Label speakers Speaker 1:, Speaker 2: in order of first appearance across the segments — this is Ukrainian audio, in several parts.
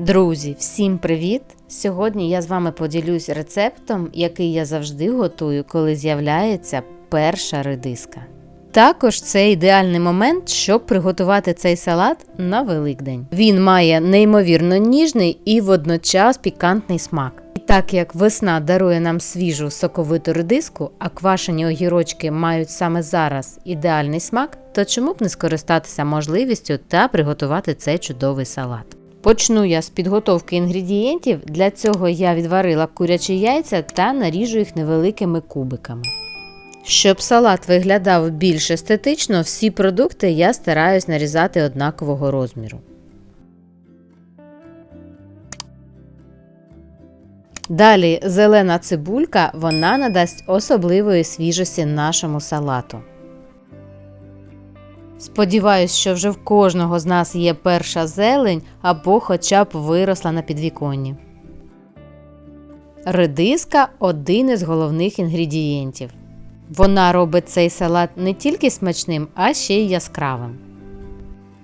Speaker 1: Друзі, всім привіт! Сьогодні я з вами поділюсь рецептом, який я завжди готую, коли з'являється перша редиска. Також це ідеальний момент, щоб приготувати цей салат на Великдень. Він має неймовірно ніжний і водночас пікантний смак. І так як весна дарує нам свіжу соковиту редиску, а квашені огірочки мають саме зараз ідеальний смак, то чому б не скористатися можливістю та приготувати цей чудовий салат? Почну я з підготовки інгредієнтів. Для цього я відварила курячі яйця та наріжу їх невеликими кубиками. Щоб салат виглядав більш естетично, всі продукти я стараюсь нарізати однакового розміру. Далі зелена цибулька вона надасть особливої свіжості нашому салату. Сподіваюсь, що вже в кожного з нас є перша зелень або хоча б виросла на підвіконні. Редиска один із головних інгредієнтів. Вона робить цей салат не тільки смачним, а ще й яскравим.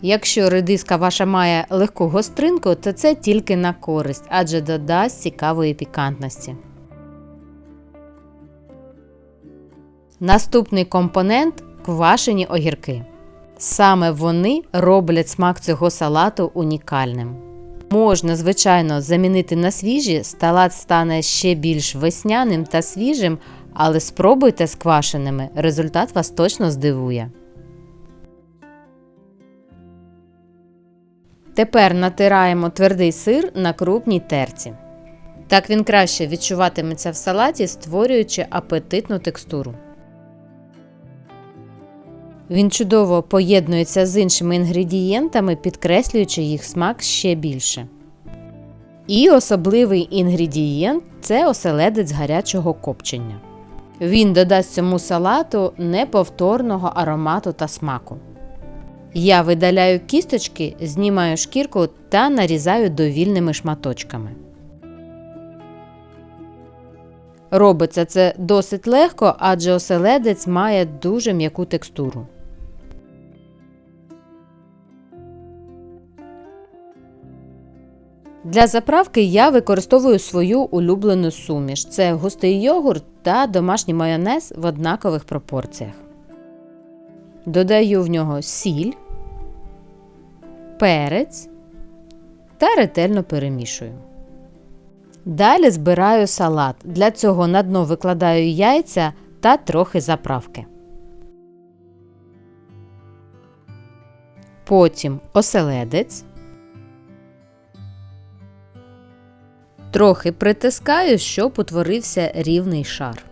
Speaker 1: Якщо редиска ваша має легку гостринку, то це тільки на користь, адже додасть цікавої пікантності. Наступний компонент квашені огірки. Саме вони роблять смак цього салату унікальним. Можна, звичайно, замінити на свіжі, салат стане ще більш весняним та свіжим, але спробуйте з квашеними, результат вас точно здивує. Тепер натираємо твердий сир на крупній терці. Так він краще відчуватиметься в салаті, створюючи апетитну текстуру. Він чудово поєднується з іншими інгредієнтами, підкреслюючи їх смак ще більше. І особливий інгредієнт це оселедець гарячого копчення. Він додасть цьому салату неповторного аромату та смаку. Я видаляю кісточки, знімаю шкірку та нарізаю довільними шматочками. Робиться це досить легко, адже оселедець має дуже м'яку текстуру. Для заправки я використовую свою улюблену суміш. Це густий йогурт та домашній майонез в однакових пропорціях. Додаю в нього сіль, перець та ретельно перемішую. Далі збираю салат. Для цього на дно викладаю яйця та трохи заправки. Потім оселедець. Трохи притискаю, щоб утворився рівний шар.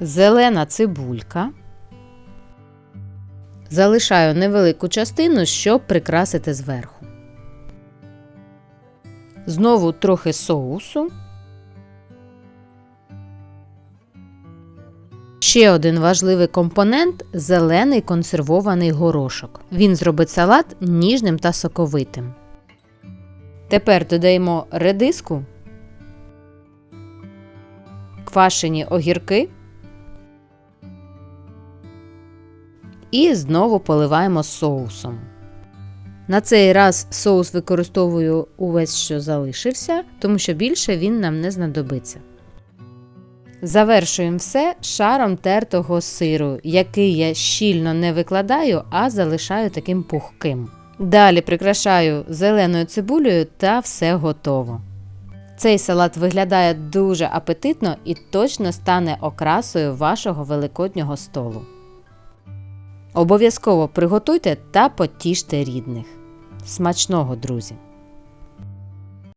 Speaker 1: Зелена цибулька. Залишаю невелику частину, щоб прикрасити зверху. Знову трохи соусу. Ще один важливий компонент зелений консервований горошок. Він зробить салат ніжним та соковитим. Тепер додаємо редиску, квашені огірки і знову поливаємо соусом. На цей раз соус використовую увесь, що залишився, тому що більше він нам не знадобиться. Завершуємо все шаром тертого сиру, який я щільно не викладаю, а залишаю таким пухким. Далі прикрашаю зеленою цибулею та все готово. Цей салат виглядає дуже апетитно і точно стане окрасою вашого великоднього столу. Обов'язково приготуйте та потіште рідних. Смачного, друзі!